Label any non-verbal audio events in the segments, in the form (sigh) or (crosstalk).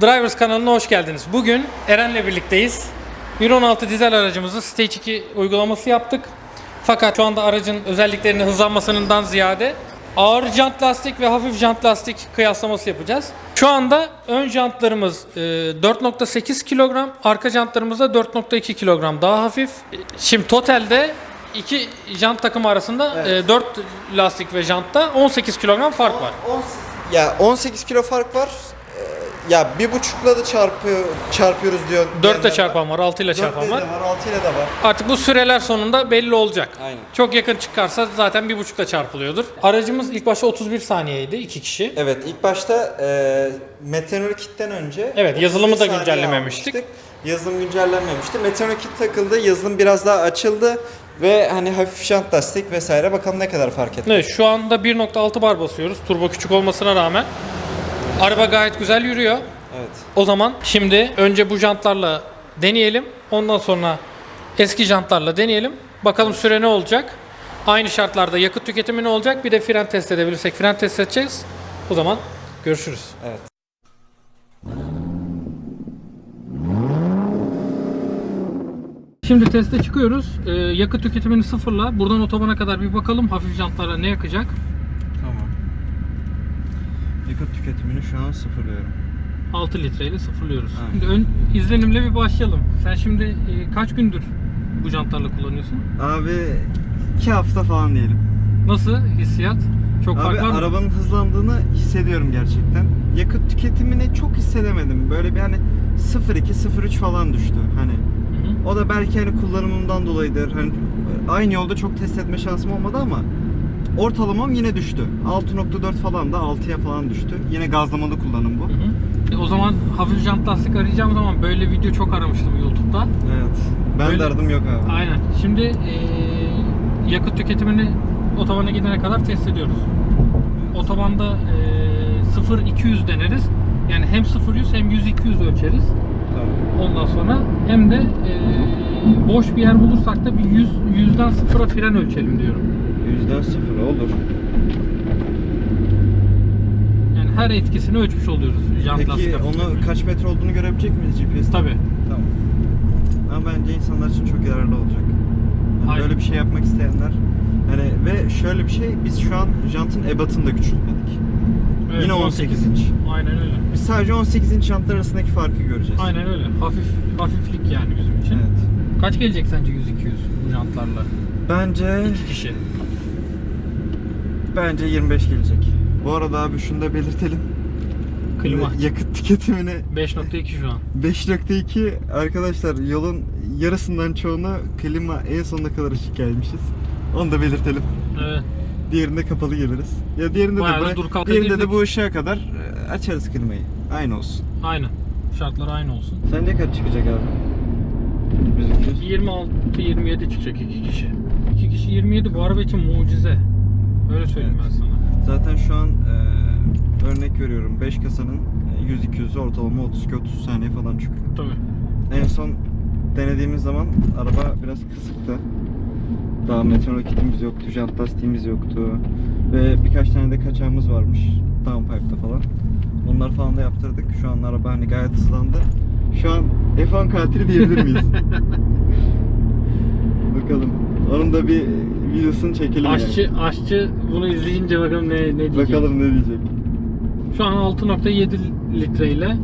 Drivers kanalına hoş geldiniz. Bugün Eren'le birlikteyiz. 1.16 dizel aracımızı Stage 2 uygulaması yaptık. Fakat şu anda aracın özelliklerini hızlanmasından ziyade ağır jant lastik ve hafif jant lastik kıyaslaması yapacağız. Şu anda ön jantlarımız e, 4.8 kilogram, arka jantlarımız da 4.2 kilogram daha hafif. E, Şimdi totalde iki jant takımı arasında Evet. e, 4 lastik ve jantta 18 kilogram fark var. 10 ya 18 kilo fark var. Ya bir buçukla da çarpıyor, çarpıyoruz diyor. 4 diyenler ile var. çarpan var, 6 ile çarpan var. var, 6 ile de var. Artık bu süreler sonunda belli olacak. Aynen. Çok yakın çıkarsa zaten bir buçukla çarpılıyordur. Aracımız ilk başta 31 saniyeydi iki kişi. Evet ilk başta e, Meteor Kit'ten önce Evet, yazılımı 31 da saniye güncellememiştik. almıştık. Yazılım güncellenmemişti. Meteor Kit takıldı, yazılım biraz daha açıldı ve hani hafif jant lastik vesaire bakalım ne kadar fark etti. Evet şu anda 1.6 bar basıyoruz. Turbo küçük olmasına rağmen. Araba gayet güzel yürüyor. Evet. O zaman şimdi önce bu jantlarla deneyelim. Ondan sonra eski jantlarla deneyelim. Bakalım süre ne olacak? Aynı şartlarda yakıt tüketimi ne olacak? Bir de fren test edebilirsek fren test edeceğiz. O zaman görüşürüz. Evet. Şimdi teste çıkıyoruz. Ee, yakıt tüketimini sıfırla. Buradan otobana kadar bir bakalım hafif jantlara ne yakacak. Yakıt tüketimini şu an sıfırlıyorum. 6 litreyle sıfırlıyoruz. Aynen. Şimdi ön izlenimle bir başlayalım. Sen şimdi e, kaç gündür bu jantlarla kullanıyorsun? Abi 2 hafta falan diyelim. Nasıl hissiyat? Çok Abi fark var mı? arabanın hızlandığını hissediyorum gerçekten. Yakıt tüketimini çok hissedemedim. Böyle bir hani 0.2 0.3 falan düştü. Hani Hı hı. o da belki hani kullanımımdan dolayıdır. Hani aynı yolda çok test etme şansım olmadı ama ortalamam yine düştü. 6.4 falan da 6'ya falan düştü. Yine gazlamalı kullanım bu. Hı hı. E, o zaman hafif jant lastik arayacağım zaman böyle video çok aramıştım YouTube'da. Evet. Ben Böyle- de aradım yok abi. Aynen. Şimdi e, yakıt tüketimini otobana gidene kadar test ediyoruz. Otobanda e, 0-200 deneriz. Yani hem 0-100 hem 100-200 ölçeriz. Tamam. Ondan sonra hem de e, boş bir yer bulursak da bir 100 yüzden sıfıra fren ölçelim diyorum. Yüzden sıfır olur. Yani her etkisini ölçmüş oluyoruz jant lastik Peki hafifletmenin. onu kaç metre olduğunu görebilecek miyiz GPS'te? Tabii. Tamam. Ama bence insanlar için çok yararlı olacak. Yani Aynen. böyle bir şey yapmak isteyenler hani ve şöyle bir şey biz şu an jantın ebatını da küçültmedik. Evet, Yine 18 inç. Aynen öyle. Biz sadece 18 inç jantlar arasındaki farkı göreceğiz. Aynen öyle. Hafif hafiflik yani bizim için. Evet. Kaç gelecek sence 100-200 bu jantlarla? Bence İki kişi. Bence 25 gelecek. Bu arada abi şunu da belirtelim. Klima. Yakıt tüketimini 5.2 şu an. 5.2 arkadaşlar yolun yarısından çoğunu klima en sonuna kadar açık gelmişiz. Onu da belirtelim. Evet. Diğerinde kapalı geliriz. Ya diğerinde Bayağı de dur kalka diğerinde de bu ışığa kadar e, açarız klimayı. Aynı olsun. Aynen. Şartlar aynı olsun. Sence kaç çıkacak abi? Bizimki. 26-27 çıkacak iki kişi. İki kişi 27 bu araba için mucize. Öyle söyleyeyim Evet. ben sana. Zaten şu an e, örnek veriyorum 5 kasanın e, 100-200'ü ortalama 32-30 saniye falan çıkıyor. Tabii. En son denediğimiz zaman araba biraz kısıktı. Daha meteor kitimiz yoktu, jant lastiğimiz yoktu. Ve birkaç tane de kaçağımız varmış. Downpipe'da falan. Onları falan da yaptırdık. Şu an araba hani gayet hızlandı. Şu an F1 katili diyebilir miyiz? (laughs) Bakalım. Onun da bir videosunu çekelim yani. Aşçı, aşçı bunu izleyince bakalım ne, ne diyecek. Bakalım ne diyecek. Şu an 6.7 litreyle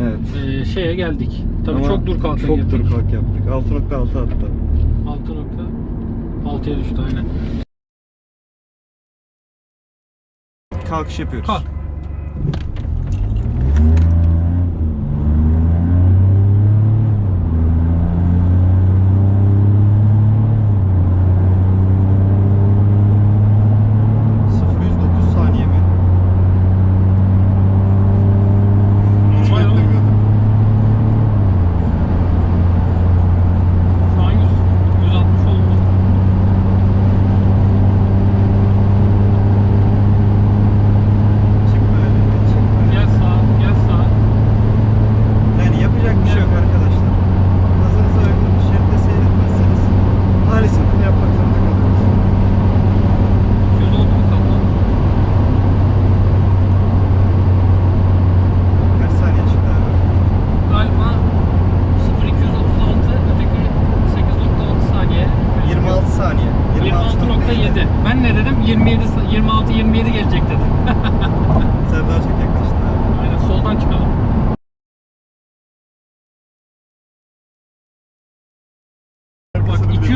Evet. e, şeye geldik. Tabii Ama çok dur kalka Çok girdik. dur kalk yaptık. 6.6 hatta. 6.6'ya düştü aynen. Kalkış yapıyoruz. Kalk.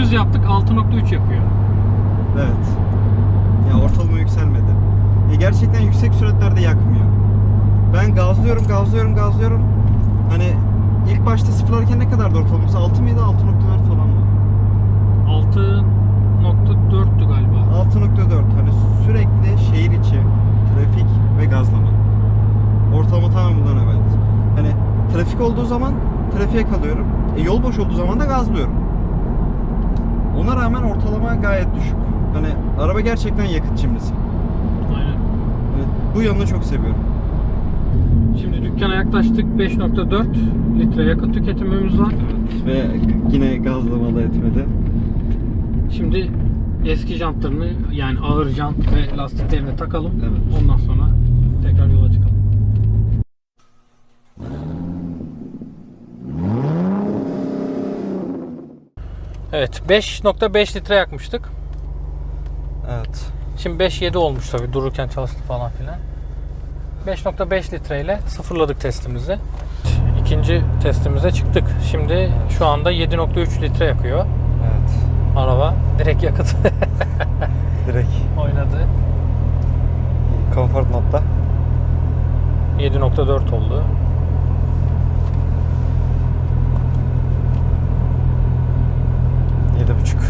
800 yaptık 6.3 yapıyor. Evet. Ya ortalama yükselmedi. E gerçekten yüksek süratlerde yakmıyor. Ben gazlıyorum, gazlıyorum, gazlıyorum. Hani ilk başta sıfırlarken ne kadardı ortalaması? 6 mıydı? 6.4 falan mı? 6.4'tü galiba. 6.4 hani sürekli şehir içi trafik ve gazlama. Ortalama tamamen bundan evet. Hani trafik olduğu zaman trafiğe kalıyorum. E, yol boş olduğu zaman da gazlıyorum. Ona rağmen ortalama gayet düşük. Hani araba gerçekten yakıt cimrisi. Aynen. Hani bu yanını çok seviyorum. Şimdi dükkana yaklaştık 5.4 litre yakıt tüketimimiz var. Evet. Ve yine gazlama da etmedi. Şimdi eski jantlarını yani ağır jant ve lastiklerini takalım. Evet. Ondan sonra tekrar yola çıkalım. Evet 5.5 litre yakmıştık. Evet. Şimdi 5.7 olmuş tabi dururken çalıştı falan filan. 5.5 litreyle sıfırladık testimizi. İkinci testimize çıktık. Şimdi şu anda 7.3 litre yakıyor Evet. araba. Direkt yakıt (laughs) Direkt oynadı. comfort modda. 7.4 oldu. Yedi buçuk.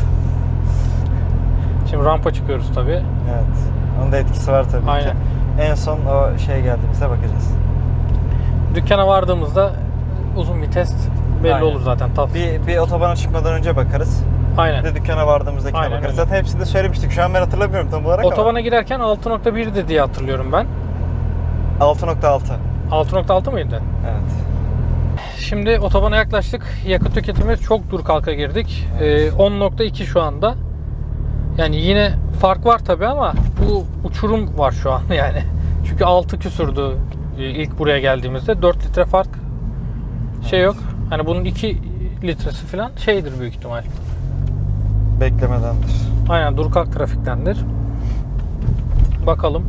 Şimdi rampa çıkıyoruz tabi. Evet. Onun da etkisi var tabii Aynen. ki. En son o şey geldiğimizde bakacağız. Dükkana vardığımızda uzun bir test belli Aynen. olur zaten. Tat. Bir, bir otobana çıkmadan önce bakarız. Bir Aynen. de dükkana vardığımızdakine Aynen bakarız. Zaten hepsini de söylemiştik. Şu an ben hatırlamıyorum tam olarak Otobana girerken 6.1'di diye hatırlıyorum ben. ama. 6.6. 6.6 mıydı? Evet. Şimdi otobana yaklaştık. Yakıt tüketimi çok dur kalka girdik. Ee, 10.2 şu anda. Yani yine fark var tabi ama bu uçurum var şu an (laughs) yani. Çünkü 6 küsürdü e, ilk buraya geldiğimizde. 4 litre fark şey Evet. yok. Hani bunun 2 litresi falan şeydir büyük ihtimal. Beklemedendir. Aynen dur kalk trafiktendir. Bakalım.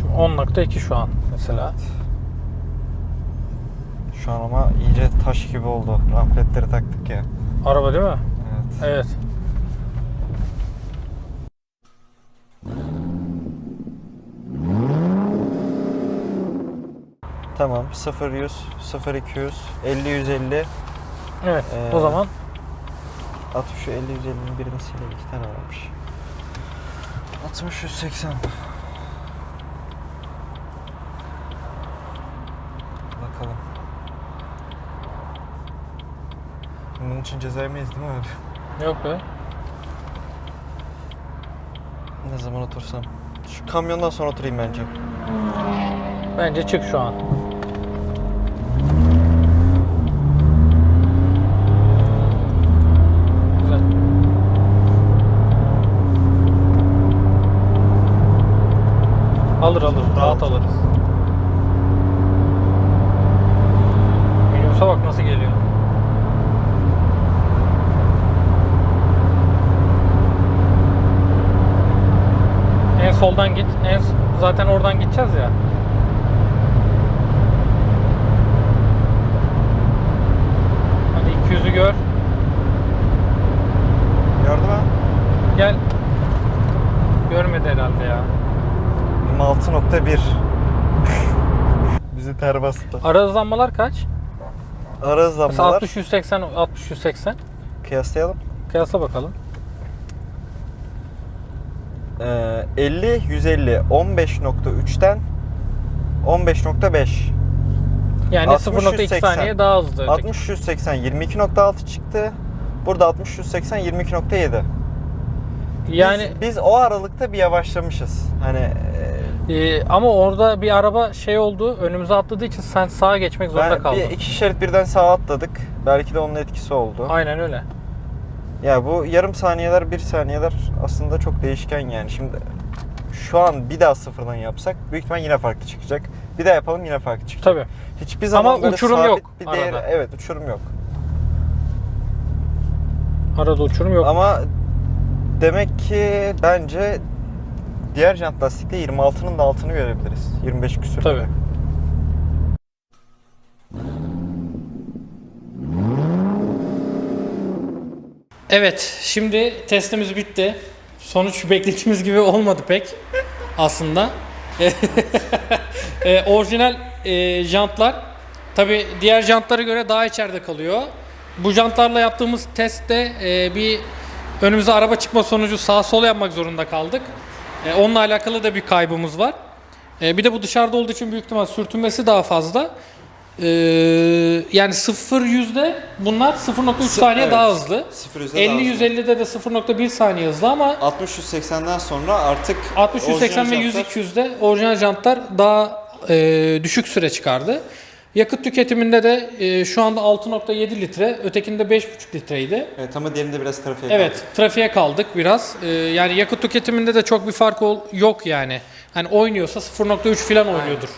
Şu 10.2 şu an mesela. Şu an ama iyice taş gibi oldu. Rampletleri taktık ya. Araba değil mi? Evet. Evet. Tamam. 0 100, 0 200, 50 150, Evet. Ee, o zaman 60 şu 50 150'nin birini silelim. İki tane varmış. 60 180. Bakalım. Bunun için ceza yemeyiz değil mi abi? yok be. Ne zaman otursam. Şu kamyondan sonra oturayım bence. Bence çık şu an. Alır alır. Rahat alırız. Minibüse bak nasıl geliyor. En soldan git. En zaten oradan gideceğiz ya. Hadi 200'ü gör. Gördün mü? Gel. Görmedi herhalde ya. 26.1 (laughs) Bizi ter bastı. Ara hızlanmalar kaç? Ara Mesela hızlanmalar 60 180 60 180. kıyaslayalım. Kıyasla bakalım. Ee, 50 150 15.3'ten 15.5 Yani 60, 0.2 180. saniye daha hızlı. öteki. 60 180 22.6 çıktı. Burada 60 180 22.7. Yani biz, biz o aralıkta bir yavaşlamışız. Hani e, e, ama orada bir araba şey oldu. Önümüze atladığı için sen sağa geçmek zorunda ben kaldın. bir iki şerit birden sağa atladık. Belki de onun etkisi oldu. Aynen öyle. Ya bu yarım saniyeler, bir saniyeler aslında çok değişken yani. Şimdi şu an bir daha sıfırdan yapsak büyük ihtimal yine farklı çıkacak. Bir daha yapalım yine farklı çıkacak. Tabii. Hiçbir zaman Ama böyle uçurum sabit yok bir değeri, arada. evet uçurum yok. Arada uçurum yok. Ama Demek ki bence diğer jant lastikte 26'nın da altını görebiliriz. 25 küsür. Tabii. Evet, şimdi testimiz bitti. Sonuç (laughs) beklediğimiz gibi olmadı pek aslında. (laughs) e, orijinal e, jantlar tabi diğer jantlara göre daha içeride kalıyor. Bu jantlarla yaptığımız testte e, bir önümüze araba çıkma sonucu sağ sol yapmak zorunda kaldık. E, onunla alakalı da bir kaybımız var. E, bir de bu dışarıda olduğu için büyük ihtimal sürtünmesi daha fazla. E, yani 0 yüzde bunlar 0.3 saniye evet. daha hızlı. 0 yüzde daha 50 hızlı. 150'de de 0.1 saniye hızlı ama 60-180'den sonra artık 60 180 ve orijinal 100 jantlar- 200'de orijinal jantlar daha e, düşük süre çıkardı. Yakıt tüketiminde de e, şu anda 6.7 litre, ötekinde 5.5 litreydi. Evet ama diğerinde biraz trafiğe Evet, kaldı. trafiğe kaldık biraz. E, yani yakıt tüketiminde de çok bir fark ol- yok yani. Hani oynuyorsa 0.3 falan oynuyordur.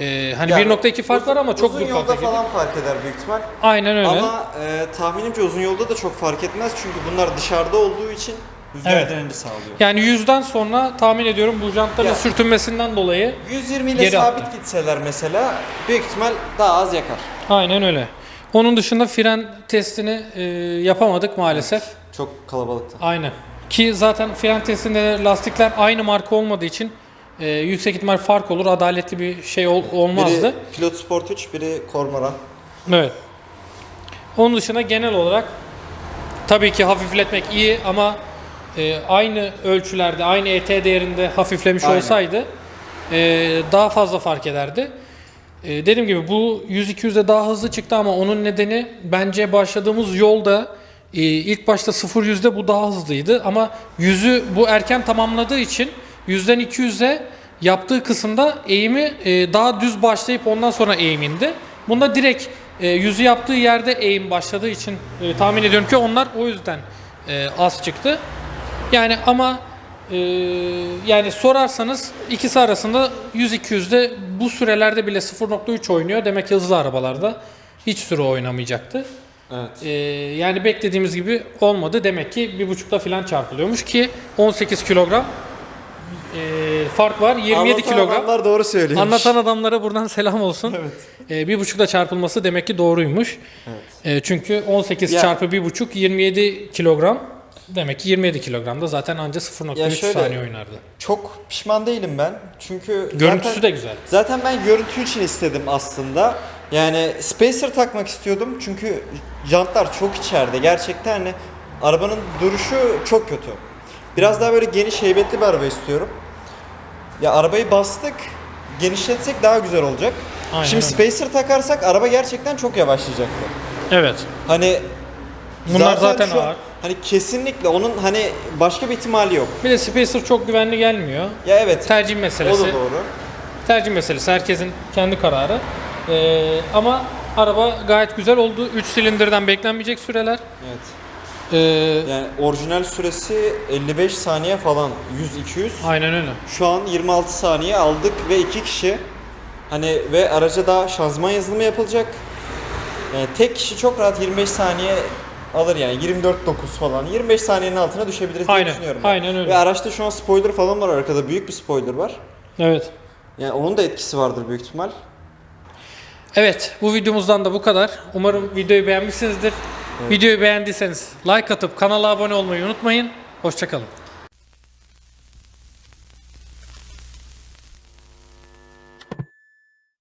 E, hani Yani 1.2 fark var ama çok uzun büyük yolda fark falan fark eder büyük ihtimal. Aynen öyle. Ama e, tahminimce uzun yolda da çok fark etmez çünkü bunlar dışarıda olduğu için rüzgar Evet. direnci sağlıyor. Yani 100'den sonra tahmin ediyorum bu jantların Ya. sürtünmesinden dolayı 120 ile Geri sabit gitseler mesela büyük ihtimal daha az yakar. aynen öyle. Onun dışında fren testini e, yapamadık maalesef. Çok kalabalıktı. Aynen. Ki zaten fren testinde de lastikler aynı marka olmadığı için e, yüksek ihtimal fark olur. Adaletli bir şey ol- olmazdı. Biri Pilot Sport 3, biri Cormora. Evet. Onun dışında genel olarak tabii ki hafifletmek iyi ama e, aynı ölçülerde, aynı ET değerinde hafiflemiş Aynen. olsaydı e, daha fazla fark ederdi. E, dediğim gibi bu 100-200'de daha hızlı çıktı ama onun nedeni bence başladığımız yolda e, ilk başta 0-100'de bu daha hızlıydı ama 100'ü bu erken tamamladığı için 100'den 200'e yaptığı kısımda eğimi e, daha düz başlayıp ondan sonra eğim indi. Bunda direkt e, yüzü yaptığı yerde eğim başladığı için e, tahmin ediyorum ki onlar o yüzden e, az çıktı. Yani ama e, yani sorarsanız ikisi arasında 100-200'de bu sürelerde bile 0.3 oynuyor. Demek ki hızlı arabalarda hiç süre oynamayacaktı. Evet. E, yani beklediğimiz gibi olmadı. Demek ki bir buçukta falan çarpılıyormuş ki 18 kilogram e, fark var. 27 Anlatan kilogram. adamlar doğru söylüyormuş. Anlatan adamlara buradan selam olsun. Evet. Ee, bir buçukla çarpılması demek ki doğruymuş. Evet. Ee, çünkü 18 Ya- çarpı bir buçuk 27 kilogram. Demek ki 27 kilogramda zaten anca 0.3 Ya şöyle- saniye oynardı. Çok pişman değilim ben. Çünkü Görüntüsü zaten, de güzel. Zaten ben görüntü için istedim aslında. Yani spacer takmak istiyordum çünkü jantlar çok içeride. Gerçekten hani arabanın duruşu çok kötü. Biraz daha böyle geniş heybetli bir araba istiyorum. Ya arabayı bastık, genişletsek daha güzel olacak. Aynen Şimdi öyle. spacer takarsak araba gerçekten çok yavaşlayacaktı. Evet. Hani Bunlar zaten an- ağır. Hani kesinlikle onun hani başka bir ihtimali yok. Bir de Spacer çok güvenli gelmiyor. Ya evet. Tercih o meselesi. da doğru. Tercih meselesi. Herkesin kendi kararı. Ee, ama araba gayet güzel oldu. 3 silindirden beklenmeyecek süreler. Evet. Ee, Yani orijinal süresi 55 saniye falan 100-200. aynen öyle. Şu an 26 saniye aldık ve iki kişi. Hani ve araca da şanzıman yazılımı yapılacak. Yani tek kişi çok rahat 25 saniye alır yani 24-9 falan. 25 saniyenin altına düşebiliriz diye Aynen, düşünüyorum. ben. aynen öyle. Ve araçta şu an spoiler falan var arkada. Büyük bir spoiler var. Evet. Yani onun da etkisi vardır büyük ihtimal. Evet, bu videomuzdan da bu kadar. Umarım videoyu beğenmişsinizdir. Videoyu beğendiyseniz like atıp kanala abone olmayı unutmayın. Hoşçakalın.